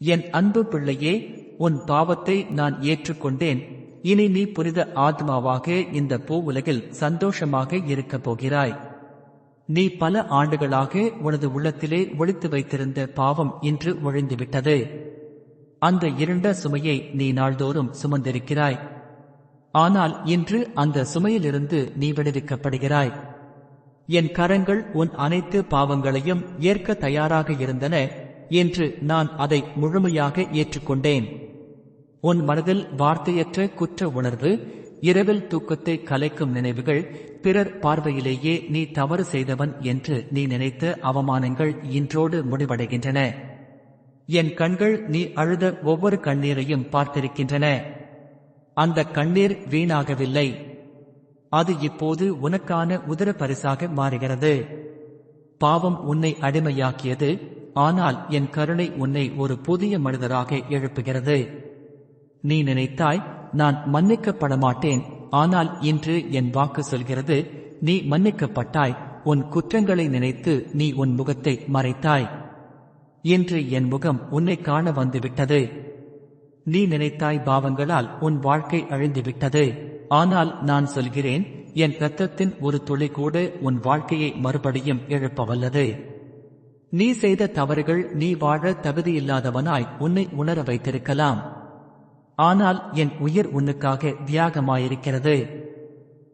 என் அன்பு பிள்ளையே உன் பாவத்தை நான் ஏற்றுக்கொண்டேன். இனி நீ புனித ஆத்மாவாக இந்த பூ உலகில் சந்தோஷமாக இருக்கப் போகிறாய். நீ பல ஆண்டுகளாக உனது உள்ளத்திலே ஒளித்து வைத்திருந்த பாவம் இன்று ஒழிந்துவிட்டது. அந்த இருண்ட சுமையை நீ நாள்தோறும் சுமந்திருக்கிறாய். ஆனால் இன்று அந்த சுமையிலிருந்து நீ விடுவிக்கப்படுகிறாய். என் கரங்கள் உன் அனைத்து பாவங்களையும் ஏற்க தயாராக இருந்தன. என்று நான் அதை முழுமையாக ஏற்றுக்கொண்டேன். உன் மனதில் வார்த்தையற்ற குற்ற உணர்வு இரவில் தூக்கத்தை கலைக்கும் நினைவுகள் பிறர் பார்வையிலேயே நீ தவறு செய்தவன் என்று நீ நினைத்த அவமானங்கள் இன்றோடு முடிவடைகின்றன. என் கண்கள் நீ அழுத ஒவ்வொரு கண்ணீரையும் பார்த்திருக்கின்றன. அந்த கண்ணீர் வீணாகவில்லை. அது இப்போது உனக்கான உதர பரிசாக மாறுகிறது. பாவம் உன்னை அடிமையாக்கியது ஆனால் என் கருணை உன்னை ஒரு புதிய மனிதராக எழுப்புகிறது. நீ நினைத்தாய் நான் மன்னிக்கப்பட மாட்டேன் ஆனால் இன்று என் வாக்கு சொல்கிறது நீ மன்னிக்கப்பட்டாய். உன் குற்றங்களை நினைத்து நீ உன் முகத்தை மறைத்தாய். இன்று என் முகம் உன்னை காண வந்துவிட்டது. நீ நினைத்தாய் பாவங்களால் உன் வாழ்க்கை அழிந்துவிட்டது. ஆனால் நான் சொல்கிறேன் என் இரத்தத்தின் ஒரு துளி கூட உன் வாழ்க்கையை மறுபடியும் எழுப்ப வல்லது. நீ செய்த தவறுகள் நீ வாழ தகுதியில்லாதவனாய் உன்னை உணர வைத்திருக்கலாம். ஆனால் என் உயிர் உன்னுக்காக தியாகமாயிருக்கிறது.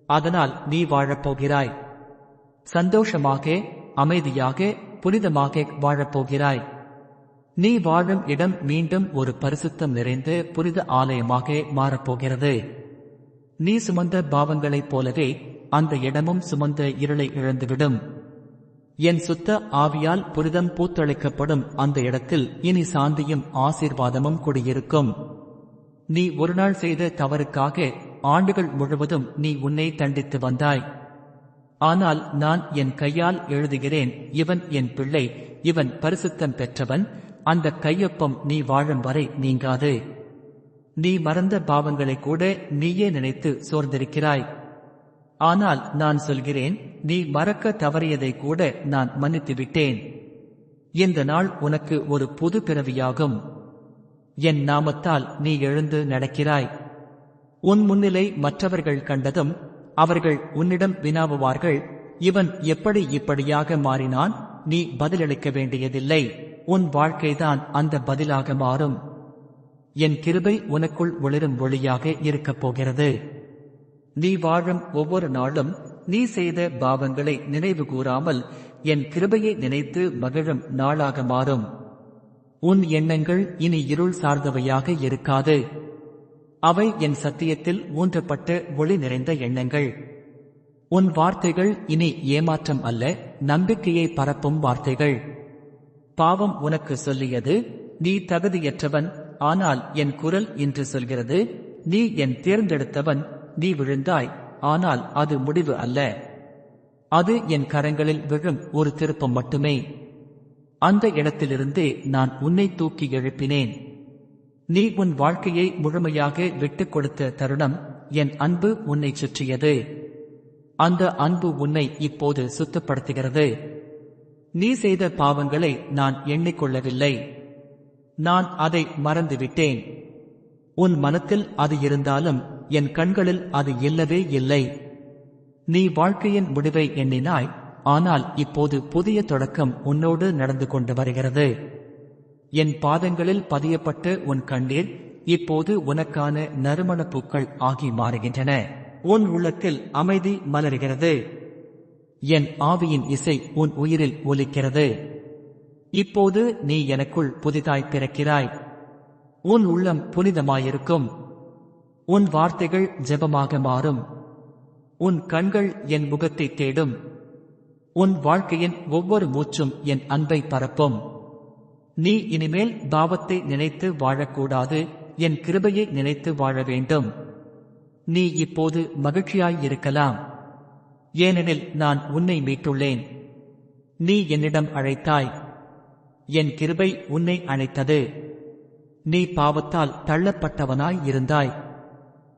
அதனால் நீ வாழப்போகிறாய். சந்தோஷமாக அமைதியாக புனிதமாக வாழப்போகிறாய். நீ வாழும் இடம் மீண்டும் ஒரு பரிசுத்தம் நிறைந்த புனித ஆலயமாக மாறப்போகிறது. நீ சுமந்த பாவங்களைப் போலவே அந்த இடமும் சுமந்த இருளை இழந்துவிடும். என் சுத்த ஆவியால் புரிதம் பூத்தளிக்கப்படும் அந்த இடத்தில் இனி சாந்தியும் ஆசீர்வாதமும் குடியிருக்கும். நீ ஒரு நாள் செய்த தவறுக்காக ஆண்டுகள் முழுவதும் நீ உன்னை தண்டித்து வந்தாய். ஆனால் நான் என் கையால் எழுதுகிறேன் இவன் என் பிள்ளை இவன் பரிசுத்தம் பெற்றவன் அந்த கையொப்பம் நீ வாழும் வரை நீங்காது. நீ மறந்த பாவங்களை கூட நீயே நினைத்து சோர்ந்திருக்கிறாய். ஆனால் நான் சொல்கிறேன் நீ மறக்க தவறியதை கூட நான் மன்னித்துவிட்டேன். இந்த நாள் உனக்கு ஒரு புது பிறவியாகும். என் நாமத்தால் நீ எழுந்து நடக்கிறாய். உன் முன்னிலை மற்றவர்கள் கண்டதும் அவர்கள் உன்னிடம் வினாவுவார்கள் இவன் எப்படி இப்படியாக மாறினான் நீ பதிலளிக்க வேண்டியதில்லை உன் வாழ்க்கைதான் அந்த பதிலாக மாறும். என் கிருபை உனக்குள் ஒளிரும் ஒளியாக இருக்கப் போகிறது. நீ வாழும் ஒவ்வொரு நாளும் நீ செய்த பாவங்களை நினைவு கூறாமல் என் கிருபையை நினைத்து மகிழும் நாளாக மாறும். உன் எண்ணங்கள் இனி இருள் சார்ந்தவையாக இருக்காது. அவை என் சத்தியத்தில் ஊன்றப்பட்ட ஒளி நிறைந்த எண்ணங்கள். உன் வார்த்தைகள் இனி ஏமாற்றம் அல்ல நம்பிக்கையை பரப்பும் வார்த்தைகள். பாவம் உனக்கு சொல்லியது நீ தகுதியற்றவன் ஆனால் என் குரல் இன்று சொல்கிறது நீ என் தேர்ந்தெடுத்தவன் நீ விழுந்தாய் ஆனால் அது முடிவு அல்ல. அது என் கரங்களில் விழும் ஒரு திருப்பம் மட்டுமே. அந்த இடத்திலிருந்து நான் உன்னை தூக்கி எழுப்பினேன். நீ உன் வாழ்க்கையை முழுமையாக விட்டுக் கொடுத்த தருணம் என் அன்பு உன்னை சுற்றியது. அந்த அன்பு உன்னை இப்போது சுத்தப்படுத்துகிறது. நீ செய்த பாவங்களை நான் எண்ணிக்கொள்ளவில்லை. நான் அதை மறந்துவிட்டேன். உன் மனத்தில் அது இருந்தாலும் என் கண்களில் அது இல்லவே இல்லை. நீ வாழ்க்கையின் முடிவை எண்ணினாய் ஆனால் இப்போது புதிய தொடக்கம் உன்னோடு நடந்து கொண்டு வருகிறது. என் பாதங்களில் பதியப்பட்டு உன் கண்ணீர் இப்போது உனக்கான நறுமண பூக்கள் ஆகி மாறுகின்றன. உன் உள்ளத்தில் அமைதி மலர்கிறது. என் ஆவியின் இசை உன் உயிரில் ஒலிக்கிறது. இப்போது நீ எனக்குள் புதிதாய் பிறக்கிறாய். உன் உள்ளம் புனிதமாயிருக்கும். உன் வார்த்தைகள் ஜெபமாக மாறும். உன் கண்கள் என் முகத்தை தேடும். உன் வாழ்க்கையின் ஒவ்வொரு மூச்சும் என் அன்பை பரப்பும். நீ இனிமேல் பாவத்தை நினைத்து வாழக்கூடாது. என் கிருபையை நினைத்து வாழ வேண்டும். நீ இப்போது மகிழ்ச்சியாயிருக்கலாம் ஏனெனில் நான் உன்னை மீட்டுள்ளேன். நீ என்னிடம் அழைத்தாய். என் கிருபை உன்னை அழைத்தது நீ பாவத்தால் தள்ளப்பட்டவனாய் இருந்தாய்.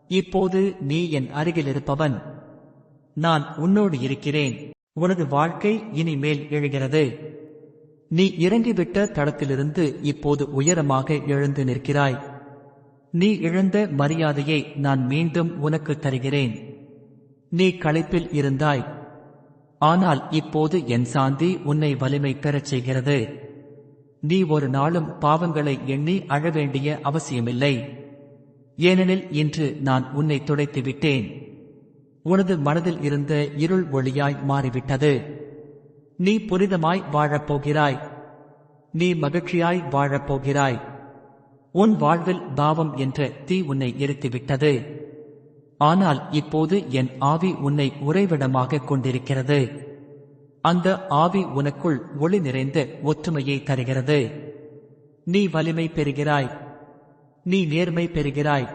இப்போது நீ என் அருகில் இருப்பவன். நான் உன்னோடு இருக்கிறேன். உனது வாழ்க்கை இனிமேல் எழுகிறது. நீ இறங்கிவிட்ட தளத்திலிருந்து இப்போது உயரமாக எழுந்து நிற்கிறாய். நீ இழந்த மரியாதையை நான் மீண்டும் உனக்கு தருகிறேன். நீ களைப்பில் இருந்தாய். ஆனால் இப்போது என் சாந்தி உன்னை வலிமை பெறச் செய்கிறது. நீ ஒரு நாளும் பாவங்களை எண்ணி அழ வேண்டிய அவசியமில்லை. ஏனெனில் இன்று நான் உன்னை துடைத்து விட்டேன். உனது மனதில் இருந்த இருள் ஒளியாய் மாறிவிட்டது. நீ புனிதமாய் வாழப்போகிறாய். நீ மகிழ்ச்சியாய் வாழப்போகிறாய். உன் வாழ்வில் பாவம் என்ற தீ உன்னை எரித்துவிட்டது. ஆனால் இப்போது என் ஆவி உன்னை உறைவிடமாக கொண்டிருக்கிறது. அந்த ஆவி உனக்குள் ஒளி நிறைந்த ஒற்றுமையை தருகிறது. நீ வலிமை பெறுகிறாய். நீ நேர்மை பெறுகிறாய்.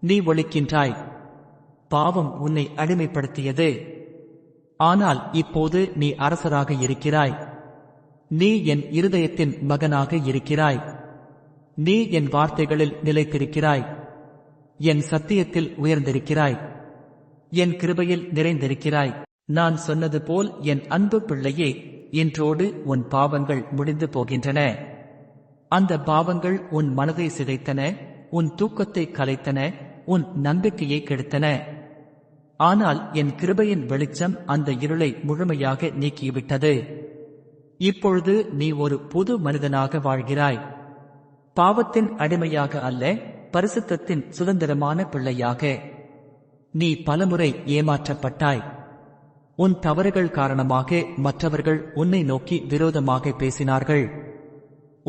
நீ ஒழிக்கின்றாய். பாவம் உன்னை அடிமைப்படுத்தியது. ஆனால் இப்போது நீ அரசராக இருக்கிறாய். நீ என் இருதயத்தின் மகனாக இருக்கிறாய். நீ என் வார்த்தைகளில் நிலைத்திருக்கிறாய். என் சத்தியத்தில் உயர்ந்திருக்கிறாய். என் கிருபையில் நிறைந்திருக்கிறாய். நான் சொன்னது போல் என் அன்பு பிள்ளையே இன்றோடு உன் பாவங்கள் முடிந்து போகின்றன. அந்த பாவங்கள் உன் மனதை சிதைத்தன உன் தூக்கத்தை கலைத்தன உன் நம்பிக்கையை கெடுத்தன. ஆனால் என் கிருபையின் வெளிச்சம் அந்த இருளை முழுமையாக நீக்கிவிட்டது. இப்பொழுது நீ ஒரு புது மனிதனாக வாழ்கிறாய். பாவத்தின் அடிமையாக அல்ல பரிசுத்தத்தின் சுதந்திரமான பிள்ளையாக. நீ பலமுறை ஏமாற்றப்பட்டாய். உன் தவறுகள் காரணமாக மற்றவர்கள் உன்னை நோக்கி விரோதமாக பேசினார்கள்.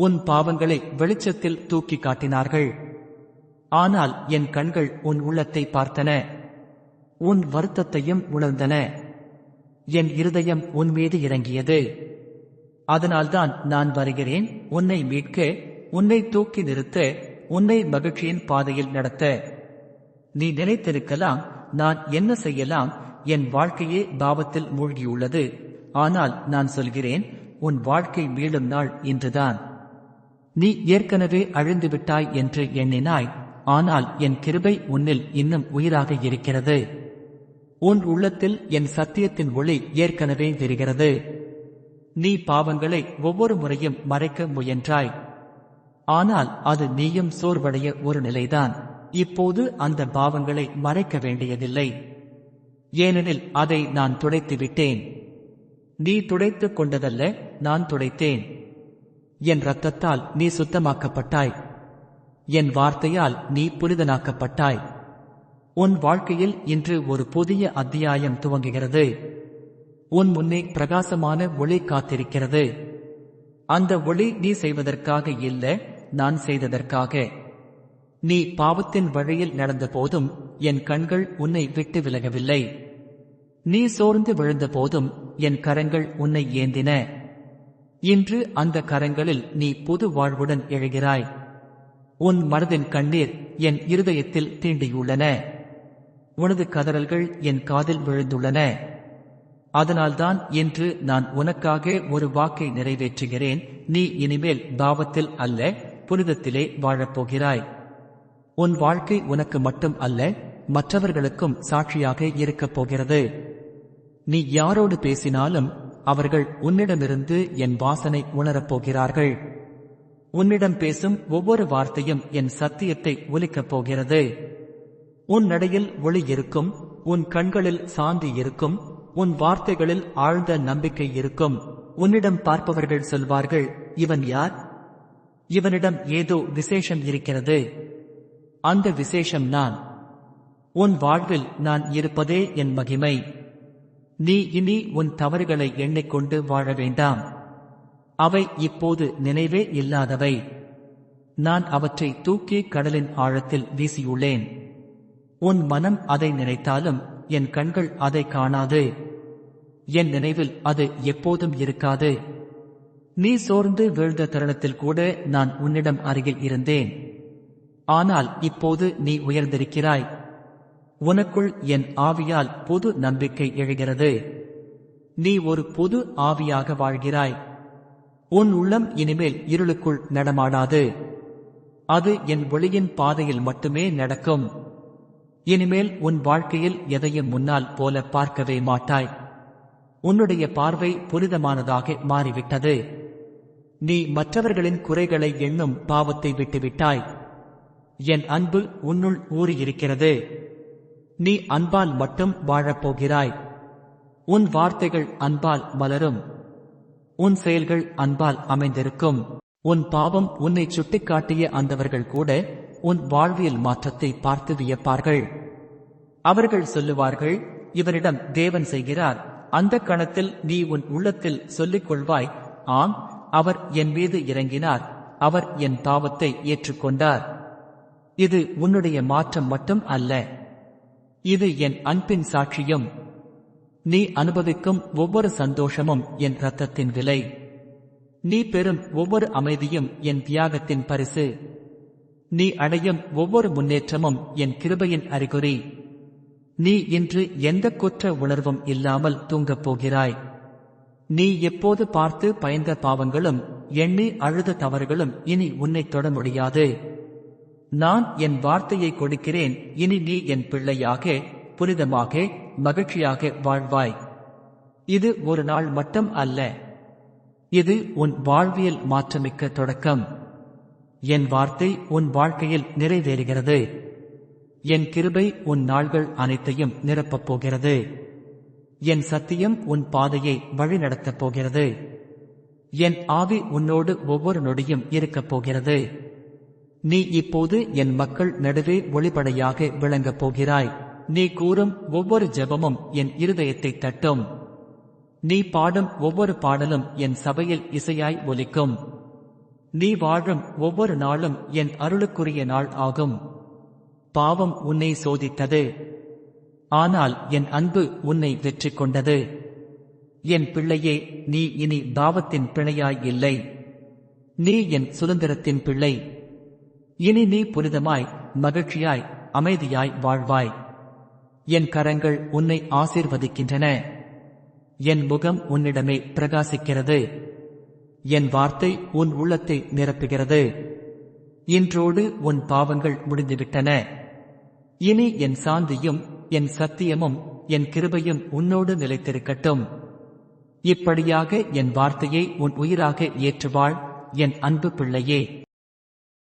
உன் பாவங்களை வெளிச்சத்தில் தூக்கி காட்டினார்கள். ஆனால் என் கண்கள் உன் உள்ளத்தை பார்த்தன. உன் வருத்தத்தையும் உணர்ந்தன. என் இருதயம் உன் மீது இறங்கியது. அதனால்தான் நான் வருகிறேன் உன்னை மீட்க உன்னை தூக்கி நிறுத்த உன்னை மகிழ்ச்சியின் பாதையில் நடத்த. நீ நினைத்திருக்கலாம் நான் என்ன செய்யலாம் என் வாழ்க்கையே பாவத்தில் மூழ்கியுள்ளது. ஆனால் நான் சொல்கிறேன் உன் வாழ்க்கை மீளும் நாள் இன்றுதான். நீ ஏற்கனவே அழிந்து விட்டாய் என்று எண்ணினாய். ஆனால் என் கிருபை உன்னில் இன்னும் உயிராக இருக்கிறது. உன் உள்ளத்தில் என் சத்தியத்தின் ஒளி ஏற்கனவே தெரிகிறது. நீ பாவங்களை ஒவ்வொரு முறையும் மறைக்க முயன்றாய். ஆனால் அது நீயும் சோர்வடைய ஒரு நிலைதான். இப்போது அந்த பாவங்களை மறைக்க வேண்டியதில்லை. ஏனெனில் அதை நான் துடைத்து விட்டேன் நீ துடைத்துக் கொண்டதல்ல நான் துடைத்தேன். என் இரத்தத்தால் நீ சுத்தமாக்கப்பட்டாய். என் வார்த்தையால் நீ புனிதனாக்கப்பட்டாய். உன் வாழ்க்கையில் இன்று ஒரு புதிய அத்தியாயம் துவங்குகிறது. உன் முன்னே பிரகாசமான ஒளி காத்திருக்கிறது. அந்த ஒளி நீ செய்வதற்காக இல்ல நான் செய்ததற்காக. நீ பாவத்தின் வழியில் நடந்த போதும் என் கண்கள் உன்னை விட்டு விலகவில்லை. நீ சோர்ந்து விழுந்த போதும் என் கரங்கள் உன்னை ஏந்தின. இன்று அந்த கரங்களில் நீ புது வாழ்வுடன் எழுகிறாய். உன் மனதின் கண்ணீர் என் இருதயத்தில் தீண்டியுள்ளன. உனது கதறல்கள் என் காதில் விழுந்துள்ளன. அதனால்தான் இன்று நான் உனக்காக ஒரு வாக்கை நிறைவேற்றுகிறேன். நீ இனிமேல் பாவத்தில் அல்ல புனிதத்திலே வாழப்போகிறாய். உன் வாழ்க்கை உனக்கு மட்டும் அல்ல மற்றவர்களுக்கும் சாட்சியாக இருக்கப் போகிறது. நீ யாரோடு பேசினாலும் அவர்கள் உன்னிடமிருந்து என் வாசனை உணரப்போகிறார்கள் உன்னிடம் பேசும் ஒவ்வொரு வார்த்தையும் என் சத்தியத்தை ஒலிக்கப் போகிறது. உன் நடையில் ஒளி இருக்கும் உன் கண்களில் சாந்தி இருக்கும் உன் வார்த்தைகளில் ஆழ்ந்த நம்பிக்கை இருக்கும். உன்னிடம் பார்ப்பவர்கள் சொல்வார்கள் இவன் யார்? இவனிடம் ஏதோ விசேஷம் இருக்கிறது. அந்த விசேஷம் நான். உன் வாழ்வில் நான் இருப்பதே என் மகிமை. நீ இனி உன் தவறுகளை எண்ணிக்கொண்டு வாழ வேண்டாம். அவை இப்போது நினைவே இல்லாதவை. நான் அவற்றை தூக்கி கடலின் ஆழத்தில் வீசியுள்ளேன். உன் மனம் அதை நினைத்தாலும் என் கண்கள் அதை காணாது. என் நினைவில் அது எப்போதும் இருக்காது. நீ சோர்ந்து வீழ்ந்த தருணத்தில் கூட நான் உன்னிடம் அருகில் இருந்தேன். ஆனால் இப்போது நீ உயர்ந்திருக்கிறாய். உனக்குள் என் ஆவியால் புது நம்பிக்கை எழுகிறது. நீ ஒரு புது ஆவியாக வாழ்கிறாய். உன் உள்ளம் இனிமேல் இருளுக்குள் நடமாடாது. அது என் ஒளியின் பாதையில் மட்டுமே நடக்கும். இனிமேல் உன் வாழ்க்கையில் எதையும் முன்னால் போல பார்க்கவே மாட்டாய். உன்னுடைய பார்வை புனிதமானதாக மாறிவிட்டது. நீ மற்றவர்களின் குறைகளை எண்ணும் பாவத்தை விட்டுவிட்டாய். என் அன்பு உன்னுள் ஊறியிருக்கிறது. நீ அன்பால் மட்டும் வாழப்போகிறாய். உன் வார்த்தைகள் அன்பால் மலரும். உன் செயல்கள் அன்பால் அமைந்திருக்கும். உன் பாவம் உன்னை சுட்டிக்காட்டிய அந்தவர்கள் கூட உன் வாழ்வியல் மாற்றத்தை பார்த்து வியப்பார்கள். அவர்கள் சொல்லுவார்கள் இவரிடம் தேவன் செய்கிறார். அந்த கணத்தில் நீ உன் உள்ளத்தில் சொல்லிக் கொள்வாய். ஆம் அவர் என் மீது இறங்கினார். அவர் என் பாவத்தை ஏற்றுக்கொண்டார். இது உன்னுடைய மாற்றம் மட்டும் அல்ல. இது என் அன்பின் சாட்சியம். நீ அனுபவிக்கும் ஒவ்வொரு சந்தோஷமும் என் ரத்தத்தின் விலை. நீ பெறும் ஒவ்வொரு அமைதியும் என் தியாகத்தின் பரிசு. நீ அடையும் ஒவ்வொரு முன்னேற்றமும் என் கிருபையின் அறிகுறி. நீ இன்று எந்த குற்ற உணர்வும் இல்லாமல் தூங்கப் போகிறாய். நீ எப்போது பார்த்து பயந்த பாவங்களும் எண்ணி அழுத தவறுகளும் இனி உன்னை தொட முடியாது. நான் என் வார்த்தையை கொடுக்கிறேன் இனி நீ என் பிள்ளையாக புனிதமாக மகிழ்ச்சியாக வாழ்வாய். இது ஒரு நாள் மட்டும் அல்ல. இது உன் வாழ்வியல் மாற்றமிக்க தொடக்கம். என் வார்த்தை உன் வாழ்க்கையில் நிறைவேறுகிறது. என் கிருபை உன் நாள்கள் அனைத்தையும் நிரப்பப் போகிறது. என் சத்தியம் உன் பாதையை வழிநடத்தப் போகிறது. என் ஆவி உன்னோடு ஒவ்வொரு நொடியும் இருக்கப் போகிறது. நீ இப்போது என் மக்கள் நடுவே ஒளிபடையாக விளங்கப் போகிறாய். நீ கூறும் ஒவ்வொரு ஜெபமும் என் இருதயத்தை தட்டும். நீ பாடும் ஒவ்வொரு பாடலும் என் சபையில் இசையாய் ஒலிக்கும். நீ வாழும் ஒவ்வொரு நாளும் என் அருளுக்குரிய நாள் ஆகும். பாவம் உன்னை சோதித்தது. ஆனால் என் அன்பு உன்னை வெற்றி கொண்டது. என் பிள்ளையே நீ இனி பாவத்தின் பிழையாய் இல்லை. நீ என் சுதந்திரத்தின் பிள்ளை. இனி நீ புனிதமாய் மகிழ்ச்சியாய் அமைதியாய் வாழ்வாய். என் கரங்கள் உன்னை ஆசீர்வதிக்கின்றன. என் முகம் உன்னிடமே பிரகாசிக்கிறது. என் வார்த்தை உன் உள்ளத்தை நிரப்புகிறது. இன்றோடு உன் பாவங்கள் முடிந்துவிட்டன. இனி என் சாந்தியும் என் சத்தியமும் என் கிருபையும் உன்னோடு நிலைத்திருக்கட்டும். இப்படியாக என் வார்த்தையை உன் உயிராக ஏற்றுவாள் என் அன்பு பிள்ளையே.